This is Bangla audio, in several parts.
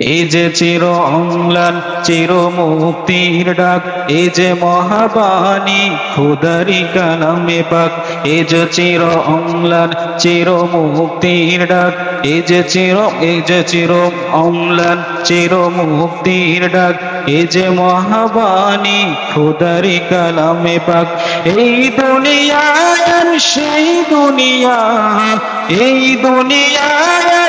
এ যে চির অম্লান চির মুক্তির ডাক, এ যে মহাবাণী খুদারি কালামে পাক এ যে চির অম্লান চির মুক্তির ডাক, এ যে চির, এ যে চির অম্লান চির মুক্তির ডাক, এ যে মহাবাণী খুদারি কালামে পাক এই দুনিয়ার সেই দুনিয়া, এই দুনিয়ার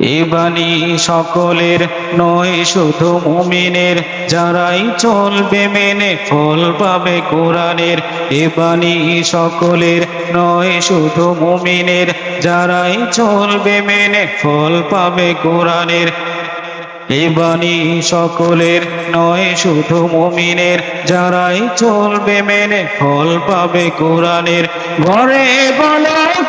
এ বাণী সকলের নয়, শুধু মুমিনের। যারাই চলবে মেনে ফল পাবে কোরআনের। এ বাণী সকলের নয়, শুধু মুমিনের। যারাই চলবে মেনে ফল পাবে কোরআনের। এ বাণী সকলের নয়, শুধু মুমিনের। যারাই চলবে মেনে ফল পাবে কোরআনের। ঘরে বলো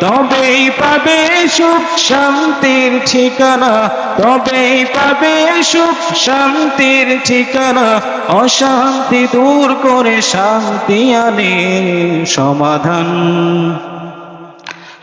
তবেই পাবে সুখ শান্তির ঠিকানা, তবেই পাবে সুখ শান্তির ঠিকানা। অশান্তি দূর করে শান্তি আনে সমাধান।